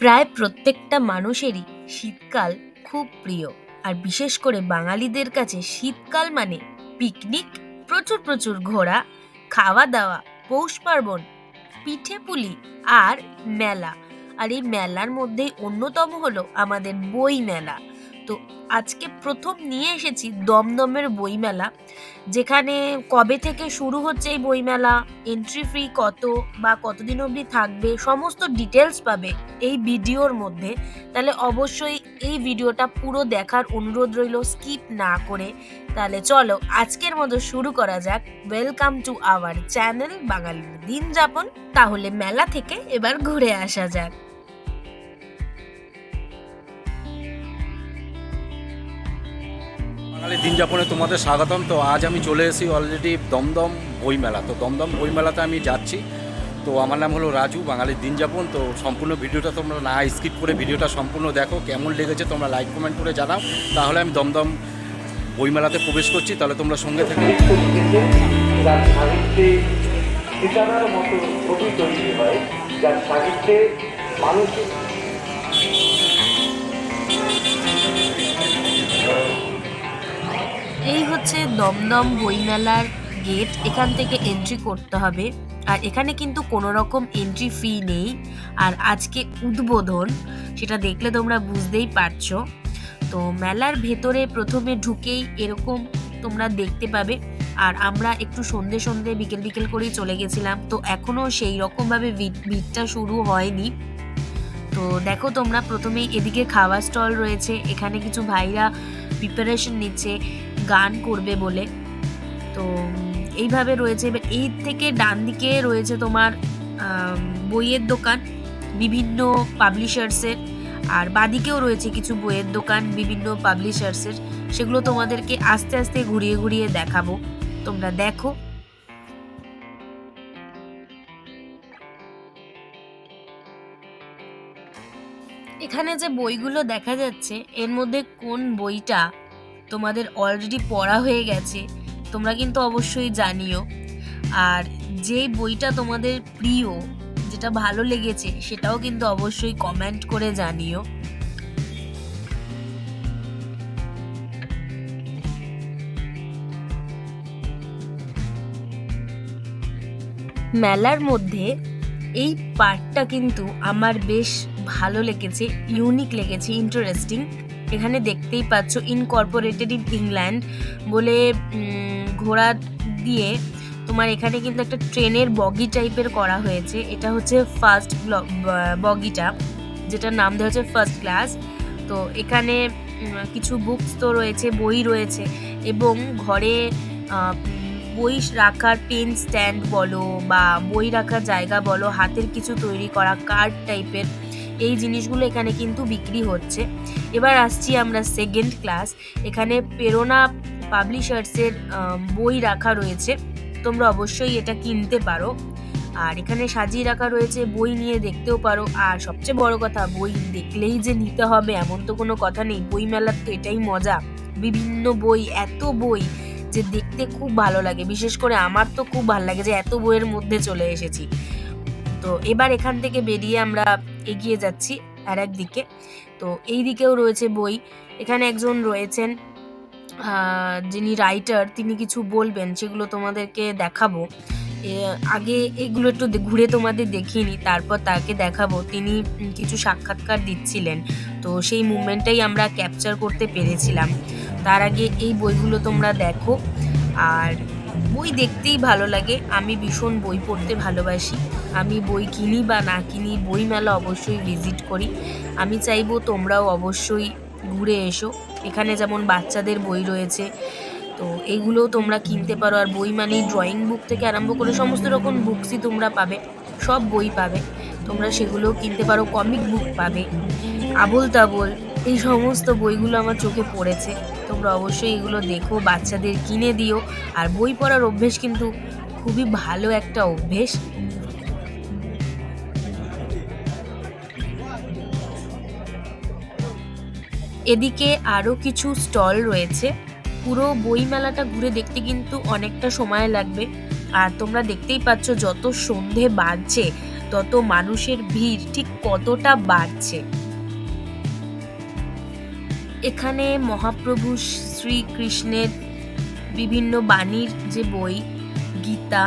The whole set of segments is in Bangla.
প্রায় প্রত্যেকটা মানুষেরই শীতকাল খুব প্রিয়। আর বিশেষ করে বাঙালিদের কাছে শীতকাল মানে পিকনিক প্রচুর প্রচুর ঘোরা খাওয়া দাওয়া পৌষ পার্বণ, পিঠে পুলি আর মেলা। আর এই মেলার মধ্যেই অন্যতম হলো আমাদের বই মেলা। তো আজকে প্রথম নিয়ে এসেছি দমদমের বইমেলা, যেখানে কবে থেকে শুরু হচ্ছে এই বইমেলা এন্ট্রি ফ্রি কত বা কতদিন অবধি থাকবে, সমস্ত ডিটেলস পাবে এই ভিডিওর মধ্যে। তাহলে অবশ্যই এই ভিডিওটা পুরো দেখার অনুরোধ রইল স্কিপ না করে। তাহলে চলো, আজকের মতো শুরু করা যাক। ওয়েলকাম টু আওয়ার চ্যানেল বাঙালির দিন যাপন। তাহলে মেলা থেকে এবার ঘুরে আসা যাক। দিন যাপনে তোমাদের স্বাগতম। তো আজ আমি চলে এসেছি অলরেডি দমদম বইমেলা তো দমদম বইমেলাতে আমি যাচ্ছি। তো আমার নাম হলো রাজু, বাঙালির দিন যাপন। তো সম্পূর্ণ ভিডিওটা তোমরা না স্কিপ করে ভিডিওটা সম্পূর্ণ দেখো। কেমন লেগেছে তোমরা লাইক কমেন্ট করে জানাও। তাহলে আমি দমদম বইমেলাতে প্রবেশ করছি। তাহলে তোমরা সঙ্গে থেকে। মানুষের দমদম বইমেলার গেট এখান থেকে এন্ট্রি করতে হবে। আর এখানে কিন্তু কোনো রকম এন্ট্রি ফি নেই। আর আজকে উদ্বোধন, সেটা দেখলে তোমরা বুঝতেই পারছ। তো মেলার ভেতরে প্রথমে ঢুকেই এরকম তোমরা দেখতে পাবে। আর আমরা একটু সন্ধে সন্ধে বিকেল বিকেল করেই চলে গেছিলাম। তো এখনও সেই রকমভাবে ভিড়- ভিড়টা শুরু হয়নি। তো দেখো তোমরা প্রথমেই এদিকে খাওয়ার স্টল রয়েছে। এখানে কিছু ভাইরা প্রিপারেশন নিচ্ছে। গান করবে বলে। তো, এইভাবে রয়েছে। এবার এই থেকে ডান দিকে রয়েছে তোমার বইয়ের দোকান, বিভিন্ন পাবলিশার্সের। আর বাদিকেও রয়েছে কিছু বইয়ের দোকান, বিভিন্ন পাবলিশার্সের। সেগুলো তোমাদেরকে আস্তে আস্তে ঘুরিয়ে ঘুরিয়ে দেখাবো। তোমরা দেখো। এখানে যে বইগুলো দেখা যাচ্ছে, এর মধ্যে কোন বইটা তোমাদের অলরেডি পড়া হয়ে গেছে, তোমরা কিন্তু অবশ্যই জানিও। আর যে বইটা তোমাদের প্রিয়, যেটা ভালো লেগেছে, সেটাও কিন্তু অবশ্যই কমেন্ট করে জানিও। মেলার মধ্যে এই পার্টটা কিন্তু আমার বেশ ভালো লেগেছে ইউনিক লেগেছে ইন্টারেস্টিং এখানে দেখতেই পাচ্ছ ইনকর্পোরেটেড ইন ইংল্যান্ড বলে ঘোড়া দিয়ে তোমার এখানে কিন্তু একটা ট্রেনের বগি টাইপের করা হয়েছে। এটা হচ্ছে ফার্স্ট বগিটা, যেটার নাম দেওয়া হচ্ছে ফার্স্ট ক্লাস তো এখানে কিছু বুকস তো রয়েছে, বই রয়েছে এবং ঘরে বই রাখার পেন স্ট্যান্ড বলো বা বই রাখার জায়গা বলো, হাতের কিছু তৈরি করা কার্ড টাইপের এই জিনিসগুলো এখানে কিন্তু বিক্রি হচ্ছে। এবার আসছি আমরা সেকেন্ড ক্লাস এখানে প্রেরণা পাবলিশার্সের বই রাখা রয়েছে। তোমরা অবশ্যই এটা কিনতে পারো। আর এখানে সাজিয়ে রাখা রয়েছে বই নিয়ে দেখতেও পারো। আর সবচেয়ে বড় কথা, বই দেখলেই যে নিতে হবে, এমন তো কোনো কথা নেই। বই মেলার তো এটাই মজা। বিভিন্ন বই, এত বই যে দেখতে খুব ভালো লাগে। বিশেষ করে আমার তো খুব ভালো লাগে যে এত বইয়ের মধ্যে চলে এসেছি। তো এবার এখান থেকে বেরিয়ে আমরা এগিয়ে যাচ্ছি আর একদিকে তো এই দিকেও রয়েছে বই। এখানে একজন রয়েছেন যিনি রাইটার তিনি কিছু বলবেন, সেগুলো তোমাদেরকে দেখাবো। আগে এগুলো একটু ঘুরে তোমাদের দেখিনি তারপর তাকে দেখাবো। তিনি কিছু সাক্ষাৎকার দিচ্ছিলেন। তো সেই মুভমেন্টটাই আমরা ক্যাপচার করতে পেরেছিলাম। তার আগে এই বইগুলো তোমরা দেখো। আর বই দেখতেই ভালো লাগে। আমি ভীষণ বই পড়তে ভালোবাসি। আমি বই কিনি বা না কিনি, বই মেলা অবশ্যই ভিজিট করি। আমি চাইব তোমরাও অবশ্যই ঘুরে এসো। এখানে যেমন বাচ্চাদের বই রয়েছে, তো এইগুলোও তোমরা কিনতে পারো। আর বই মানেই ড্রয়িং বুক থেকে আরম্ভ করে সমস্ত রকম বুকসই তোমরা পাবে। সব বই পাবে। তোমরা সেগুলোও কিনতে পারো কমিক বুক পাবে আবোল তাবোল এই সমস্ত বইগুলো আমার চোখে পড়েছে। তোমরা অবশ্যই এগুলো দেখো, বাচ্চাদের কিনে দিও। আর বই পড়ার অভ্যেস কিন্তু খুবই ভালো একটা অভ্যেস। এদিকে আরও কিছু স্টল রয়েছে। পুরো বই মেলাটা ঘুরে দেখতে কিন্তু অনেকটা সময় লাগবে। আর তোমরা দেখতেই পাচ্ছ যত সন্ধে বাজছে, তত মানুষের ভিড় ঠিক কতটা বাড়ছে। এখানে মহাপ্রভু শ্রীকৃষ্ণের বিভিন্ন বাণীর যে বই, গীতা,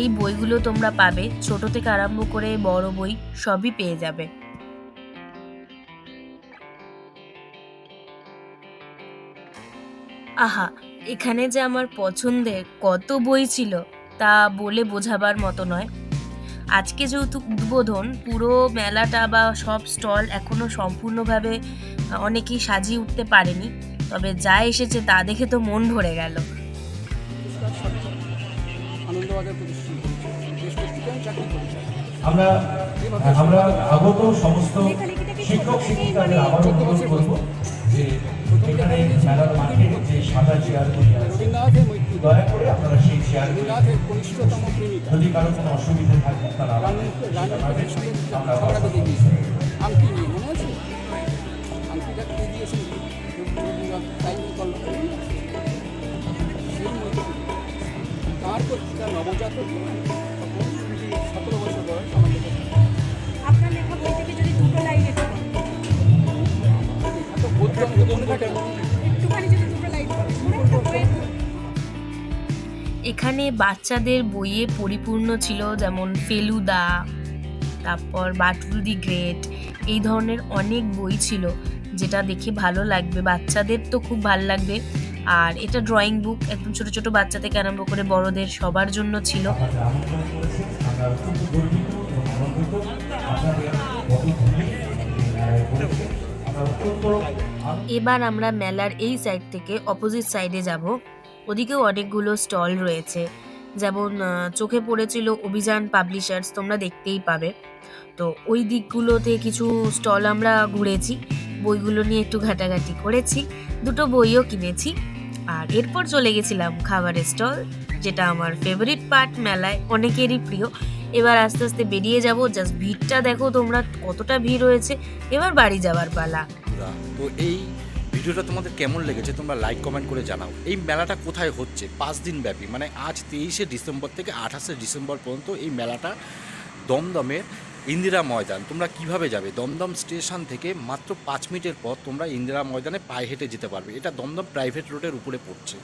এই বইগুলো তোমরা পাবে। ছোট থেকে আরম্ভ করে বড় বই সবই পেয়ে যাবে। আহা, এখানে যে আমার পছন্দের কত বই ছিল তা বলে বোঝাবার মতো নয়। আজকে যেহেতু উদ্বোধন, পুরো মেলাটা বা সব স্টল এখনও সম্পূর্ণভাবে অনেকেই সাজিয়ে উঠতে পারেনি। তবে যা এসেছে তা দেখে তো মন ভরে গেল। আমরা আমরা আগত সমস্ত শিক্ষক, শিক্ষিকাদের আবার অনুরোধ করব যে, এখানে মেলার মাঠে যে সাদা আছে দয়া করে আপনারা সেই প্রেমিকা। যদি কারও কোনো অসুবিধা থাকে তারা আমরা বেঁধে এখানে বাচ্চাদের বইয়ে পরিপূর্ণ ছিল যেমন ফেলুদা, তারপর বাটুল দি গ্রেট, এই ধরনের অনেক বই ছিল যেটা দেখে ভালো লাগবে। বাচ্চাদের তো খুব ভালো লাগবে। আর এটা ড্রয়িং বুক একদম ছোট ছোট বাচ্চা থেকে আরম্ভ করে বড়দের সবার জন্য ছিল। এবার আমরা মেলার এই সাইড থেকে অপোজিট সাইডে যাব। ওদিকেও অনেকগুলো স্টল রয়েছে। যেমন চোখে পড়েছিল অভিযান পাবলিশার্স, তোমরা দেখতেই পাবে। তো ওই দিকগুলোতে কিছু স্টল আমরা ঘুরেছি, বইগুলো নিয়ে একটু ঘাটাঘাটি করেছি, দুটো বইও কিনেছি। আর এরপর চলে গেছিলাম খাবারের স্টল, যেটা আমার ফেভারিট পার্ট মেলায়, অনেকেরই প্রিয়। এবার আস্তে আস্তে বেরিয়ে যাব জাস্ট ভিড়টা দেখো তোমরা কতটা ভিড় হয়েছে। এবার বাড়ি যাওয়ার পালা। তো এই ভিডিওটা তোমাদের কেমন লেগেছে তোমরা লাইক কমেন্ট করে জানাও। এই মেলাটা কোথায় হচ্ছে? পাঁচ দিন ব্যাপী। মানে আজ তেইশে ডিসেম্বর থেকে আঠাশে ডিসেম্বর পর্যন্ত এই মেলাটা দমদমের ইন্দিরা ময়দান। তোমরা কীভাবে যাবে? দমদম স্টেশন থেকে মাত্র পাঁচ মিনিটের পর তোমরা ইন্দিরা ময়দানে পায়ে হেঁটে যেতে পারবে। এটা দমদম প্রাইভেট রোডের উপরে পড়ছে।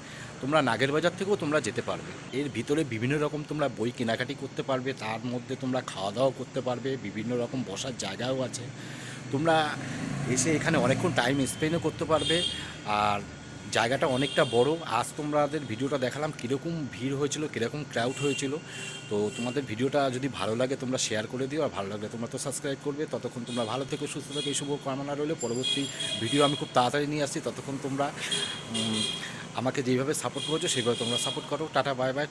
তোমরা নাগের বাজার থেকেও তোমরা যেতে পারবে। এর ভিতরে বিভিন্ন রকম তোমরা বই কেনাকাটি করতে পারবে, তার মধ্যে তোমরা খাওয়া দাওয়া করতে পারবে, বিভিন্ন রকম বসার জায়গাও আছে। তোমরা এসে এখানে অনেকক্ষণ টাইম স্পেন্ডও করতে পারবে, আর জায়গাটা অনেকটা বড়। আজ তোমাদের ভিডিওটা দেখালাম কীরকম ভিড় হয়েছিল, কীরকম ক্রাউড হয়েছিল। তো তোমাদের ভিডিওটা যদি ভালো লাগে তোমরা শেয়ার করে দিও, আর ভালো লাগলে তোমরা তো সাবস্ক্রাইব করবে। ততক্ষণ তোমরা ভালো থেকো, সুস্থ থেকো, এই শুভ কামনা রইলে। পরবর্তী ভিডিও আমি খুব তাড়াতাড়ি নিয়ে আসছি। ততক্ষণ তোমরা আমাকে যেইভাবে সাপোর্ট করেছ সেইভাবে তোমরা সাপোর্ট করো। Tata bye bye